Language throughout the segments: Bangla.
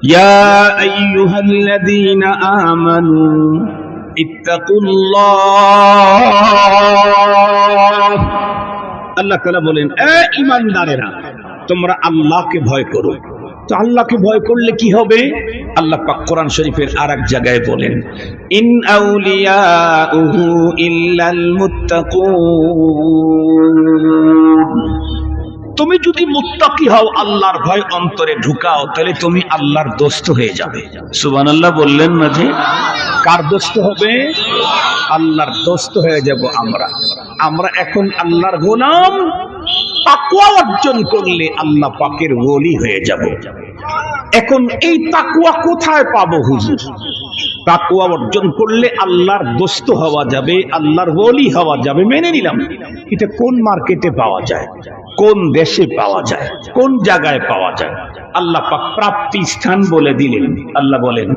يا أيها الذين آمنوا اتقوا الله আল্লাহ তালা বলেন এ ইমানদারেরা তোমরা আল্লাহকে ভয় করো তো আল্লাহকে ভয় করলে কি হবে আল্লাহ পাক কোরআন শরীফের আর এক জায়গায় বলেন ইন আউলিয়াউহু ইল্লাল মুত্তাকুন তুমি যদি মুত্তাকি হও আল্লাহর ভয় অন্তরে ঢুকাও তাহলে তুমি আল্লাহর দোস্ত হয়ে যাবে। সুবহানাল্লাহ বললেন না যে কার দোস্ত হবে? আল্লাহর দোস্ত হয়ে যাব আমরা। আমরা এখন আল্লাহর গোলাম। তাকওয়া অর্জন করলে আল্লাহ পাকের হয়ে যাব। এখন এই তাকুয়া কোথায় পাবো হুজুর? তাকুয়া অর্জন করলে আল্লাহর দোস্ত হওয়া যাবে আল্লাহর ওলি হওয়া যাবে। মেনে নিলাম। এটা কোন মার্কেটে পাওয়া যায়? কোন দেশে পাওয়া যায়, কোন জায়গায় পাওয়া যায়। আল্লাহ পাক প্রাপ্তি স্থান বলে দিলেন। আল্লাহ বলেন,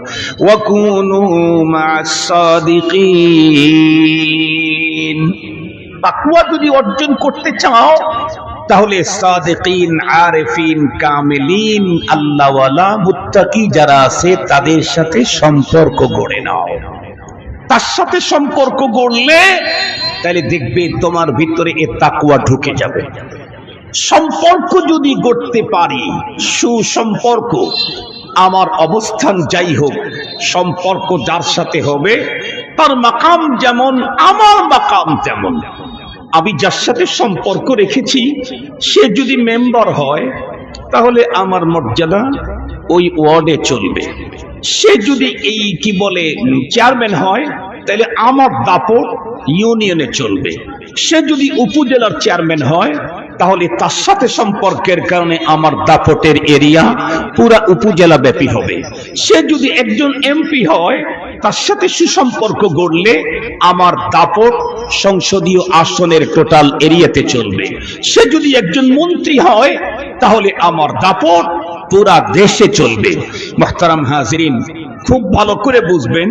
ওয়াকুনু তাকুয়া যদি অর্জন করতে চাও, তাহলে সাদিকিন, আরেফিন, কামিলিন, আল্লাহওয়ালা, মুত্তাকি যারা আছে, তাদের সাথে সম্পর্ক গড়ে নাও। তার সাথে সম্পর্ক গড়লে, তাহলে দেখবে তোমার ভিতরে এ তাকুয়া ঢুকে যাবে। সম্পর্ক যদি গড়তে পারি, সুসম্পর্ক, আমার অবস্থান যাই হোক, সম্পর্ক যার সাথে হবে, তার মাকাম যেমন, আমার মাকাম তেমন। আমি যার সাথে সম্পর্ক রেখেছি, সে যদি মেম্বার হয়, তাহলে আমার মর্যাদা ওই ওয়ার্ডে চলবে। সে যদি এই কি বলে, চেয়ারম্যান হয়, তাহলে আমার দাপট ইউনিয়নে চলবে। সে যদি উপজেলার চেয়ারম্যান হয় তাহলে তার সাথে সম্পর্কের কারণে আমার দাপটের এরিয়া পুরা উপজেলা ব্যাপী হবে। সে যদি একজন এমপি হয়, তার সাথে সুসম্পর্ক গড়লে আমার দাপট সংসদীয় আসনের টোটাল এরিয়াতে চলবে। সে যদি একজন মন্ত্রী হয়, তাহলে আমার দাপট পুরা দেশে চলবে। মোহতারাম হাজরিন, খুব ভালো করে বুঝবেন।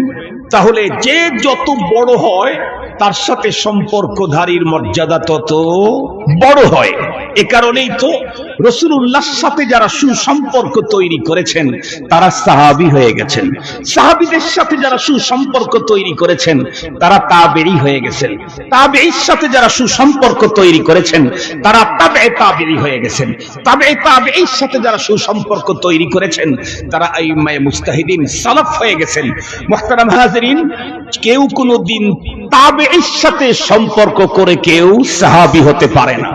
তাহলে যে যত বড় হয় তার সাথে সম্পর্কধারীর মর্যাদা তত বড় হয়। এ কারণেই তো রসুল্লাহর সাথে যারা সুসম্পর্ক তৈরি করেছেন, তারা সাহাবি হয়ে গেছেন। সাহাবিদের সাথে যারা সুসম্পর্ক তৈরি করেছেন, তারা তাবেরি হয়ে গেছেন। তাবেইর সাথে যারা সুসম্পর্ক তৈরি করেছেন, তারা তাবে তাবেরি হয়ে গেছেন। তাবে তাবেইর সাথে যারা সুসম্পর্ক তৈরি করেছেন, তারা আইমায়ে মুস্তাহিদিন সালাফ হয়ে গেছেন। মুহতারাম হাজরিন, কেউ কোনো দিন তাবেইর সাথে সম্পর্ক করে কেউ সাহাবি হতে পারে না।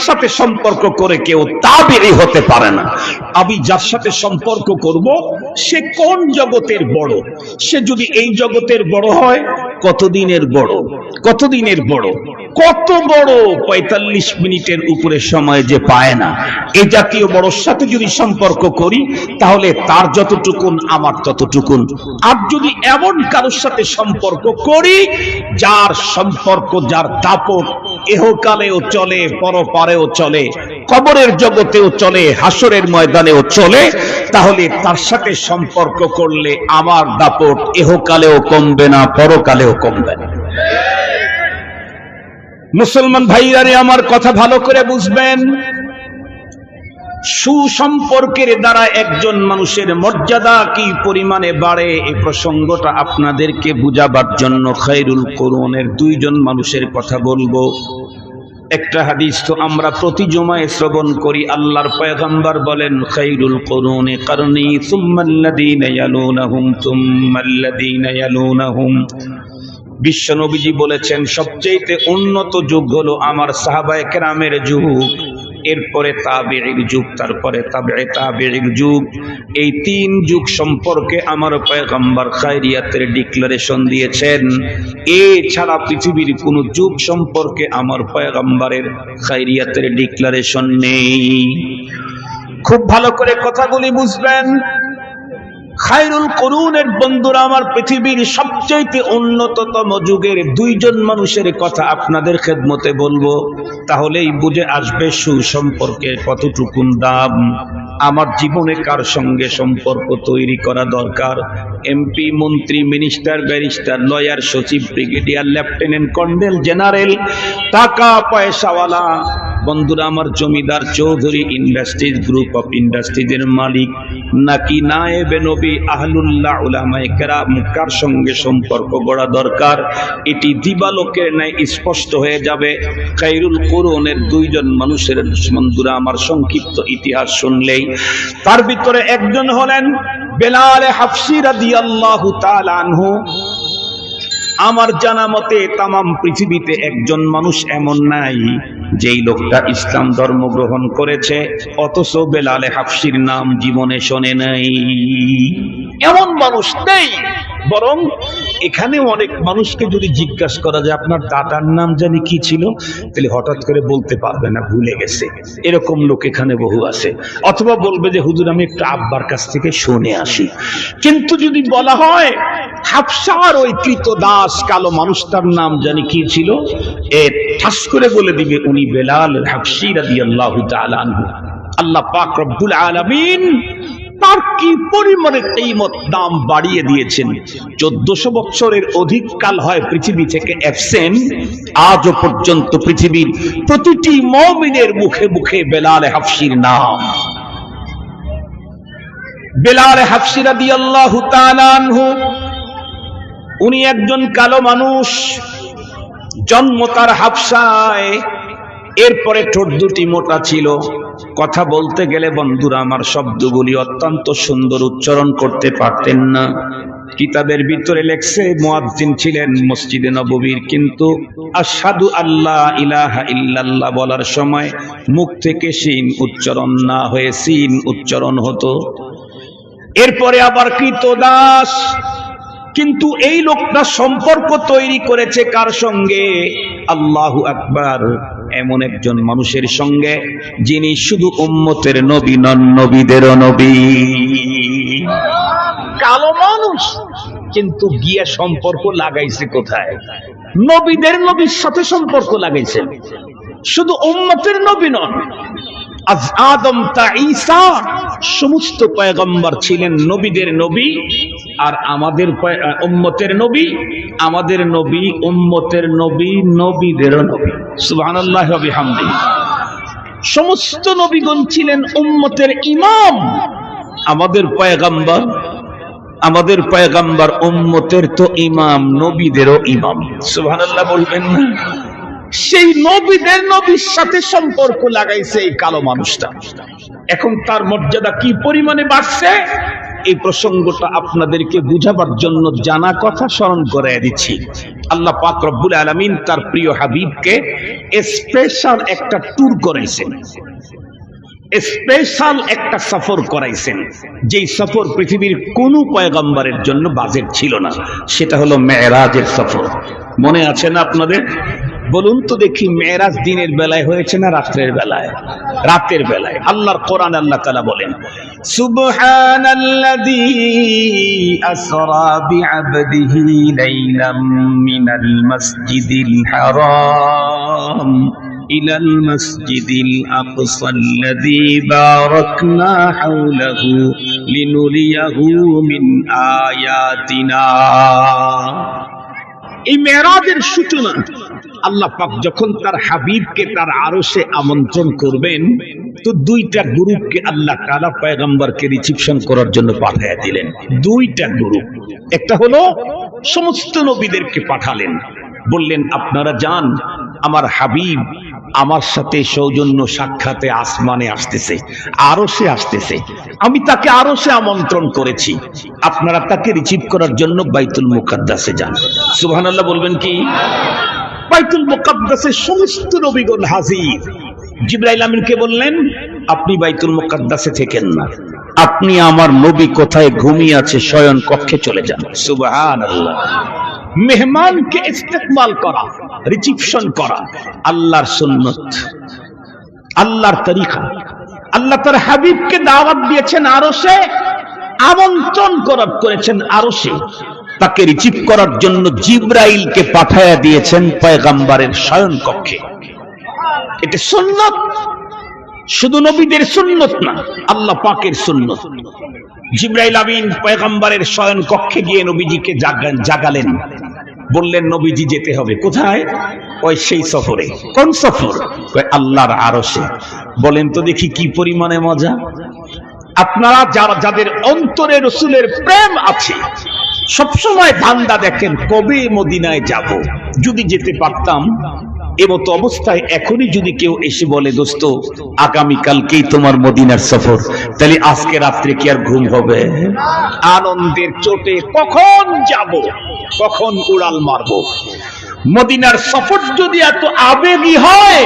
সাথে সম্পর্ক করে কেউ তাবেরি হতে পারে না। আমি যার সাথে সম্পর্ক করব, সে কোন জগতের বড়? সে যদি এই জগতের বড় হয়, কতদিনের বড়? কতদিনের বড়? কত বড়? পঁয়তাল্লিশ মিনিটের উপরে সময় যে পায় না। জাতীয় বড়র সাথে যদি সম্পর্ক করি, তাহলে তার যতটুকুন, আমার ততটুকুন। আর যদি এমন কারোর সাথে সম্পর্ক করি, যার সম্পর্ক, যার দাপট এহকালেও চলে, পরপারেও চলে, কবরের জগতেও চলে, হাসরের ময়দানেও চলে, তাহলে তার সাথে সম্পর্ক করলে আমার দাপট এহকালেও কমবে না, পরকালেও কমবে না। মুসলমান ভাইয়ারে, আমার কথা ভালো করে বুঝবেন? সুসম্পর্কের দ্বারা একজন মানুষের মর্যাদা কি পরিমাণে বাড়ে এই প্রসঙ্গটা আপনাদেরকে বুঝাবার জন্য খাইরুল করুনের দুইজন মানুষের কথা বলব। একটা হাদিস তো আমরা প্রতি জমায় শ্রবণ করি, আল্লাহর পয়গম্বর বলেন খাইরুল করুনে কারণী, সুম্মাল্লাযীনা ইয়ালুনাহুম নবীজি বলেছেন সবচেয়ে উন্নত যুগ হলো আমার সাহাবায়ে কেরামের যুগ। এরপরে তাবেঈর যুগ, তারপরে তাবে তাবেঈর যুগ। এই তিন যুগ সম্পর্কে আমার পয়গম্বর খায়রিয়াতের ডিক্লারেশন দিয়েছেন। এছাড়া পৃথিবীর কোনো যুগ সম্পর্কে আমার পয়গম্বরের খায়রিয়াতের ডিক্লারেশন নেই। খুব ভালো করে কথাগুলি বুঝবেন। খায়রুল করুনের বন্ধুরা, আমার পৃথিবীর সবচাইতে উন্নততম যুগের দুইজন মানুষের কথা আপনাদের খেদমতে বলব। তাহলেই বুঝে আসবে সুসম্পর্কে কতটুকুন দাম। আমার জীবনে কার সঙ্গে সম্পর্ক তৈরি করা দরকার? এমপি, মন্ত্রী, মিনিস্টার, ব্যারিস্টার, লয়ার, সচিব, ব্রিগেডিয়ার, লেফটেন্যান্ট, কর্নেল, জেনারেল টাকা পয়সাওয়ালা বন্ধুরা, আমার জমিদার চৌধুরী ইন্ডাস্ট্রিজ গ্রুপ অফ ইন্ডাস্ট্রিজের মালিক, নাকি নায়েবে নবী আহলুল্লাহ উলামায়ে কেরাম, কার সঙ্গে সম্পর্ক গড়া দরকার? এটি দিবালোকের ন্যায় স্পষ্ট হয়ে যাবে। খাইরুল কুরুনের দুইজন মানুষের বন্ধুরা, আমার সংক্ষিপ্ত ইতিহাস শুনলেই। তার ভিতরে একজন হলেন বেলালে হাফসি রাদিয়াল্লাহু তাআলা আনহু। আমার জানা মতে, তামাম পৃথিবীতে একজন মানুষ এমন নাই। যেই লোকটা ইসলাম ধর্ম গ্রহণ করেছে, অথচ বেলালে হাফসির নাম জীবনে শোনে নাই। এমন মানুষ নেই, বরং এখানে অনেক মানুষকে যদি জিজ্ঞাসা করা যায়, আপনার দাদার নাম জানি কি ছিল? তাহলে হঠাৎ করে বলতে পারবে না, ভুলে গেছে। এরকম লোক এখানে বহু আছে। অথবা বলবে যে, হুজুর, আমি একটু আব্বার কাছ থেকে শুনে আসি। কিন্তু যদি বলা হয় হাফসার ওই কৃত দাস কালো মানুষটার নাম জানি কি ছিল? এ ঠাস করে বলে দিবে উনি বেলাল হাফসি আনহু। আল্লাহ পাক রব্বুল আলামিন তার কি দাম বাড়িয়ে দিয়েছেন? চোদ্দশো বছরের অধিক কাল হয় পৃথিবী থেকে অ্যাবসেন্ট আজও পর্যন্ত পৃথিবীর প্রতিটি মমিনের মুখে মুখে বেলাল হাফসির নাম। বেলাল হাফসিরা তাআলা আনহু উনি একজন কালো মানুষ, জন্ম তার হাফসায়, এরপরে ঠোঁট দুটি মোটা ছিল। কথা বলতে গেলে বন্ধুরা, আমার শব্দগুলি অত্যন্ত সুন্দর উচ্চারণ করতে পারতেন না। কিতাবের ভিতরে লেখছে, মুয়াজ্জিন ছিলেন মসজিদে নববীর, কিন্তু আশহাদু আল্লাহ ইলাহা ইল্লাল্লাহ বলার সময় মুখ থেকে সিন উচ্চারণ না হয়ে সিন উচ্চারণ হতো। এরপরে আবার কৃতদাস কিন্তু এই লোকটা সম্পর্ক তৈরি করেছে কার সঙ্গে? আল্লাহু আকবার। এমন একজন মানুষের সঙ্গে যিনি শুধু উম্মতের নবী নন, নবীদেরও নবী। কালো মানুষ, কিন্তু গিয়ে সম্পর্ক লাগাইছে কোথায়? নবীদের নবীর সাথে সম্পর্ক লাগাইছে। শুধু উম্মতের নবী নন আদম তা সমস্ত পয়গম্বর ছিলেন নবীদের নবী আর আমাদের উম্মতের নবী, আমাদের নবী, উম্মতের নবী নবীদেরও নবী। সুবহানাল্লাহ ওয়া সমস্ত নবীগণ ছিলেন উম্মতের ইমাম। আমাদের পয়গম্বর আমাদের পয়গম্বর উম্মতের তো ইমাম, নবীদেরও ইমাম। সুবহানাল্লাহ বলবেন না? সেই নবীদের নবীর সাথে সম্পর্ক লাগাইছে এই কালো মানুষটা। এখন তার মর্যাদা কি পরিমাণে বাড়ছে? এই প্রসঙ্গটা আপনাদেরকে বুঝাবার জন্য জানা কথা স্মরণ করে দিচ্ছি। আল্লাহ পাক রব্বুল আলামিন তার প্রিয় হাবিবকে স্পেশাল একটা ট্যুর করাইছেন। স্পেশাল একটা সফর করাইছেন। যেই সফর পৃথিবীর কোনো পয়গম্বরের জন্য বাজেট ছিল না। সেটা হলো মেয়েরাজের সফর। মনে আছে না আপনাদের? বলুন তো দেখি মেয়েরাজ দিনের বেলায় হয়েছে না রাত্রের বেলায় রাতের বেলায় আল্লাহর কোরআন আল্লাহ তাআলা বলেন সুবহানাল্লাযী আসরা বিআবদিহি লাইলাম মিনাল মাসজিদিল হারাম إلى المسجد الأقصى الذي باركنا حوله لنريه من آياتنا এই মেরাজের সূচনা। আল্লাহ পাক যখন তার হাবিবকে, তার আরশে আমন্ত্রণ করবেন, তো দুইটা গ্রুপকে আল্লাহ তালা পয়গম্বরকে রিসিপশন করার জন্য পাঠিয়ে দিলেন। দুইটা গ্রুপ। একটা হলো সমস্ত নবীদেরকে পাঠালেন। বললেন, আপনারা যান, আমার হাবিব আমার সাথে সৌজন্য সাক্ষাতে আসমানে আসতেছে আরও সে আসতেছে। আমি তাকে আরও সে আমন্ত্রণ করেছি। আপনারা তাকে রিসিভ করার জন্য বাইতুল মুকাদ্দাসে যান। সুবহানাল্লাহ বলবেন কি? বাইতুল মুকাদ্দাসে সমস্ত নবীগণ হাজির। জিব্রাইল আমিনকে বললেন, আপনি বাইতুল মুকাদ্দাসে থেকেন না। আপনি আমার নবী কোথায় ঘুমিয়ে আছে, শয়ন কক্ষে চলে যান। সুবহানাল্লাহ। মেহমানকে ইস্তেকবাল করা রিসিপশন করা, আল্লাহর সুন্নত, আল্লাহর তরিকা। আল্লাহ তার হাবিবকে দাওয়াত দিয়েছেন আরও সে আমন্ত্রণ করার করেছেন আরও সে তাকে রিসিভ করার জন্য জিব্রাইলকে পাঠায়া দিয়েছেন পয়গাম্বারের শয়ন কক্ষে এটা সুন্নত। শুধু নবীদের সুন্নত না, আল্লাহ পাকের সুন্নত। জিব্রাইল আমিন পয়গাম্বারের শয়ন কক্ষে গিয়ে নবীজিকে জাগালেন। বললেন, নবীজি যেতে হবে কোথায়? ওই সেই সফরে। কোন সফর? আল্লাহর আরসে বলেন তো দেখি কি পরিমাণে মজা। আপনারা যারা, যাদের অন্তরে রসুলের প্রেম আছে, সবসময় ধান্দা দেখেন কবে মদিনায় যাব। যদি যেতে পারতাম এমতো অবস্থায় এখনই যদি কেউ এসে বলে, দোস্ত, আগামীকালকেই তোমার মদিনার সফর, তাহলে আজকে রাত্রে কি আর ঘুম হবে? আনন্দের চোটে কখন যাব, কখন উড়াল মারব? মদিনার সফর যদি এত আবেগী হয়,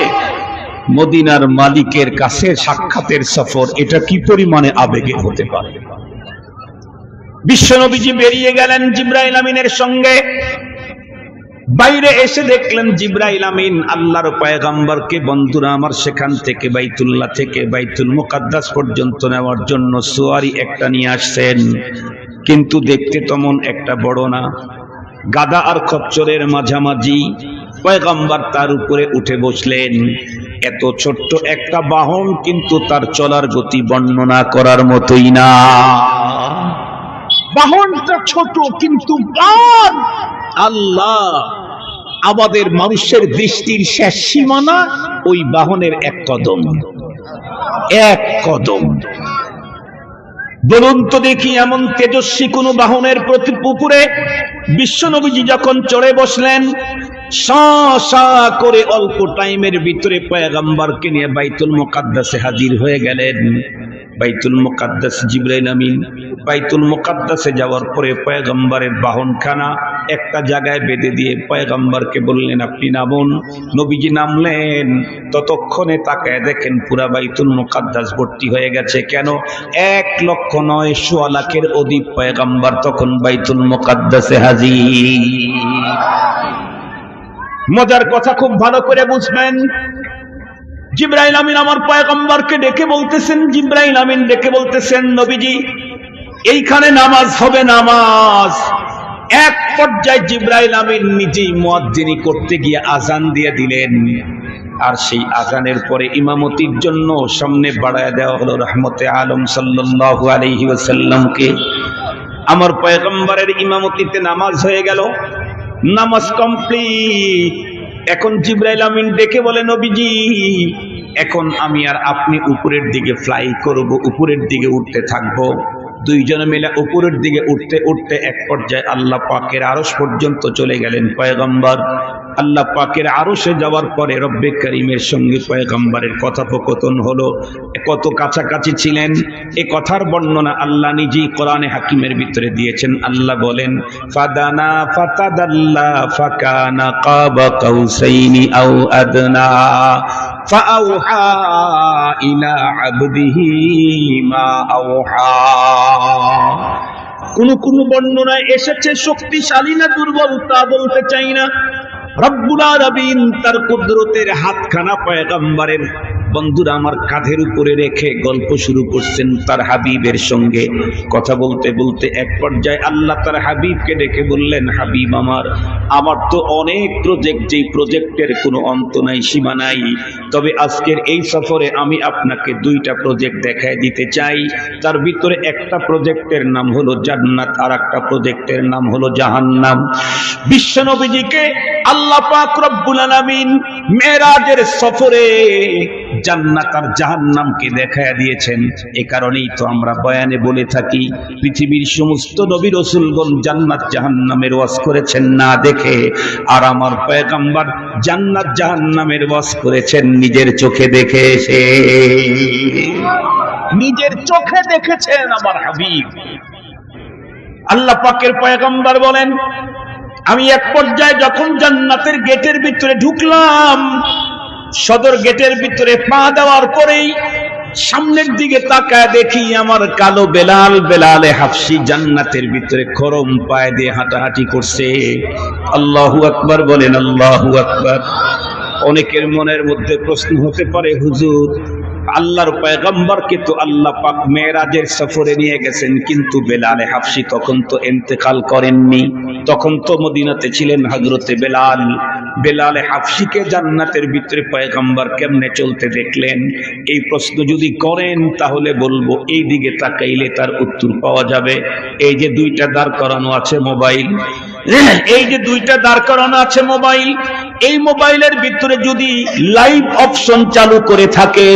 মদিনার মালিকের কাছে সাক্ষাতের সফর, এটা কি পরিমাণে আবেগে হতে পারে? বিশ্বনবীজি বেরিয়ে গেলেন জিব্রাইল আমিনের সঙ্গে। বাইরে এসে দেখলেন জিব্রাইল আমিন আল্লাহর পয়গাম্বরকে বন্ধুরা আমার সেখান থেকে বাইতুল্লাহ থেকে বাইতুল মুকাদ্দাস পর্যন্ত নেওয়ার জন্য সোয়ারি একটা নিয়ে আসছেন। কিন্তু দেখতে তেমন একটা বড় না। গাদা আর খচ্চরের মাঝামাঝি পয়গাম্বার তার উপরে উঠে বসলেন। এত ছোট্ট একটা বাহন কিন্তু তার চলার গতি বর্ণনা করার মতোই না। বাহনটা ছোট কিন্তু আল্লাহ! আমাদের মানুষের দৃষ্টির শেষ সীমানা ওই বাহনের এক কদম। এক কদম। বলুন তো দেখি এমন তেজস্বী কোন বাহনের প্রতি পুকুরে বিশ্বনবীজি যখন চড়ে বসলেন করে অল্প টাইমের ভিতরে পয়গাম্বারকে নিয়ে বাইতুল মোকাদ্দাসে হাজির হয়ে গেলেন। বাইতুল মোকাদ্দাস জিব্রাইল আমিন, বাইতুল মোকাদ্দাসে যাওয়ার পরে পয়গম্বরের বাহনখানা একটা জায়গায় বেঁধে দিয়ে পয়গম্বরকে বললেন, আপনি নামুন। নবীজি নামলেন। ততক্ষণে তাকায় দেখেন পুরা বাইতুল মোকাদ্দাস ভর্তি হয়ে গেছে। কেন? এক লক্ষ নয় সোয়া লাখের অধিক পয়গম্বর তখন বাইতুল মোকাদ্দাসে হাজির। মজার কথা খুব ভালো করে বুঝবেন। জিব্রাইল আমিন আমার পয়গম্বরকে ডেকে বলতেছেন, জিব্রাইল আমিন ডেকে বলতেছেন, নবীজি, এইখানে নামাজ হবে, নামাজ। এক পর্যায়ে জিব্রাইল আমিন নিজেই মুয়াজ্জিনি করতে গিয়ে আজান দিয়ে দিলেন। আর সেই আজানের পরে ইমামতির জন্য সামনে বাড়ায় দেওয়া হলো রহমতে আলম সাল্লাল্লাহু আলাইহি ওয়াসাল্লামকে। আমার পয়গম্বরের ইমামতিতে নামাজ হয়ে গেল। নামাজ কমপ্লিট। এখন জিব্রাইল আমিন ডেকে বলে, নবীজি, এখন আমি আর আপনি উপরের দিকে ফ্লাই করব, উপরের দিকে উঠতে থাকব। দুইজনে মিলে উপরের দিকে উঠতে উঠতে এক পর্যায়ে আল্লাহ পাকের আরস পর্যন্ত চলে গেলেন পয়গম্বর। আল্লাহ পাকের আরসে যাওয়ার পরে রব্বে করিমের সঙ্গে পয়গম্বরের কথোপকথন হলো। কত কাছাকাছি ছিলেন? এ কথার বর্ণনা আল্লাহ নিজেই কোরআনে হাকিমের ভিতরে দিয়েছেন। আল্লাহ বলেন, ফাদানা ফাতাদাল্লা ফাকানা কাবা কাউসাইনি আও আদনা। فأوحى إلى عبده ما أوحى কোন কোন বর্ণনায় এসেছে শক্তিশালী না দুর্বল তা বলতে চাই না রব্বুল আলামিন তার কুদরতের হাতখানা পয়গম্বরের বন্ধুরা, আমার কাঁধের উপরে রেখে গল্প শুরু করছেন তার হাবিবের সঙ্গে। কথা বলতে বলতে এক পর্যায়ে আল্লাহ তার হাবিবকে ডেকে বললেন, হাবিব আমার আমার তো অনেক প্রজেক্ট যেই প্রজেক্টের কোনো অন্ত নাই, সীমা নাই। তবে আজকের এই সফরে আমি আপনাকে দুইটা প্রজেক্ট দেখায় দিতে চাই। তার ভিতরে একটা প্রজেক্টের নাম হলো জান্নাত, আর একটা প্রজেক্টের নাম হলো জাহান্নাম। বিশ্বনবীজিকে আল্লাহ পাক রব্বুল আলামিন মেরাজের সফরে জান্নাত আর জাহান্নামকে দেখায় দিয়েছেন। এ কারণেই তো আমরা বয়ানে বলে থাকি, পৃথিবীর সমস্ত নবী রসুলগণ জান্নাত জাহান্নামের ওয়াজ করেছেন না দেখে, আর আমার পয়গাম্বার জান্নাত জাহান্নামের ওয়াজ করেছেন নিজের চোখে দেখে এসে। নিজের চোখে দেখেছেন আমার হাবিব। আল্লাহ পাকের পয়গাম্বার বলেন, আমি এক পর্যায়ে যখন জান্নাতের গেটের ভিতরে ঢুকলাম সদর গেটের ভিতরে পা দেওয়ার পরেই সামনের দিকে তাকায় দেখি আমার কালো বেলাল বেলালে হাফসি জান্নাতের ভিতরে খরম পায়ে দিয়ে হাঁটাহাঁটি করছে। আল্লাহ আকবার বলেন, আল্লাহু আকবর। অনেকের মনের মধ্যে প্রশ্ন হতে পারে, হুজুর আল্লাহর পয়গম্বরকে তো আল্লাহ পাক মেয়েরাজের সফরে নিয়ে গেছেন, কিন্তু বেলালে হাফসি তখন তো এন্তেকাল করেননি। তখন তো মদিনাতে ছিলেন হজরতে বেলাল। বেলালে হাফসিকে জান্নাতের ভিতরে পয়গম্বর কেমনে চলতে দেখলেন? এই প্রশ্ন যদি করেন, তাহলে বলব এই দিকে তাকাইলে তার উত্তর পাওয়া যাবে। এই যে দুইটা দাঁড় করানো আছে মোবাইল এই যে দুইটা দাঁড় করানো আছে মোবাইল, এই মোবাইলের ভিতরে যদি লাইভ অপশন চালু করে থাকে,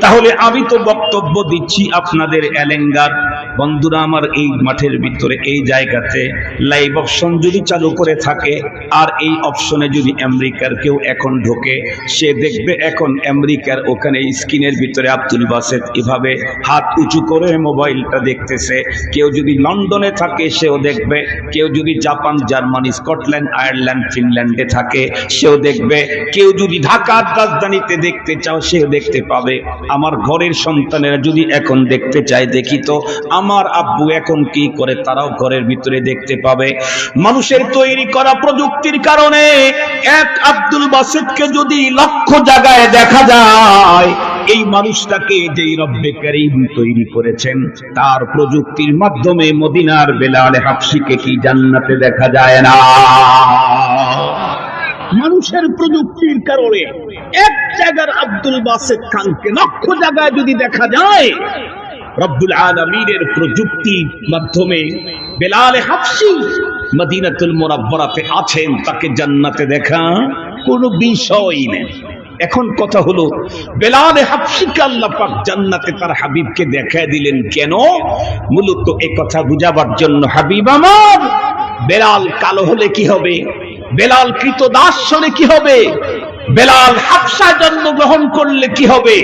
তাহলে আমি তো বক্তব্য দিচ্ছি আপনাদের এলেঙ্গার বন্ধুরা, আমার এই মাঠের ভিতরে, এই জায়গাতে লাইভ অপশন যদি চালু করে থাকে, আর এই অপশনে যদি আমেরিকার কেউ এখন ঢোকে, সে দেখবে এখন আমেরিকার ওখানে স্ক্রিনের ভিতরে আব্দুল বাসেদ এভাবে হাত উঁচু করে মোবাইলটা দেখতেছে। কেউ যদি লন্ডনে থাকে, সেও দেখবে। কেউ যদি জাপান, জার্মানি, স্কটল্যান্ড, আয়ারল্যান্ড, ফিনল্যান্ডে থাকে, সেও দেখবে। কেউ যদি ঢাকার রাজধানীতে দেখতে চাও, সেও দেখতে পাবে। আমার ঘরের সন্তানেরা যদি এখন দেখতে চায়, দেখি তো আমার আব্বু এখন কি করে তারাও ঘরের ভিতরে দেখতে পাবে? মানুষের তৈরি করা প্রযুক্তির কারণে এক আব্দুল বাসেদকে যদি লক্ষ জায়গায় দেখা যায়, এই মানুষটাকে যেই রব্বে করিম তৈরি করেছেন, তার প্রযুক্তির মাধ্যমে মদিনার বেলাল হাফসিকে কি জান্নাতে দেখা যায় না? মানুষের প্রযুক্তির কারণে এক জায়গার আব্দুল বাসেদ খানকে লক্ষ জায়গায় যদি দেখা যায় রব্বুল আলমীর প্রযুক্তির মাধ্যমে বেলালে হাফসি মদিনাতুল মোরাব্বরাতে আছেন, তাকে জান্নাতে দেখা কোনো বিষয় নেই। এখন কথা হলো, বেলালে হাফসিকে আল্লাহ পাক জান্নাতে তার হাবিবকে দেখায় দিলেন কেন? মূলত এ কথা বুঝাবার জন্য হাবিব আমার। বেলাল কালো হলে কি হবে? বেলাল কৃত দাস হলে কি হবে? বেলাল হাফসা জন্মগ্রহণ করলে কি হবে?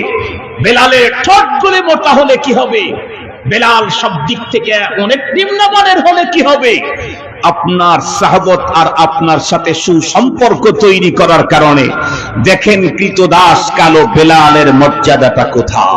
বেলালের ঠোঁট গুলি মোটা হলে কি হবে? বেলাল সব দিক থেকে অনেক নিম্নমানের হলে কি হবে? আপনার সাহবত আর আপনার সাথে সুসম্পর্ক তৈরি করার কারণে দেখেন কৃতদাস কালো বেলালের মর্যাদাটা কোথাও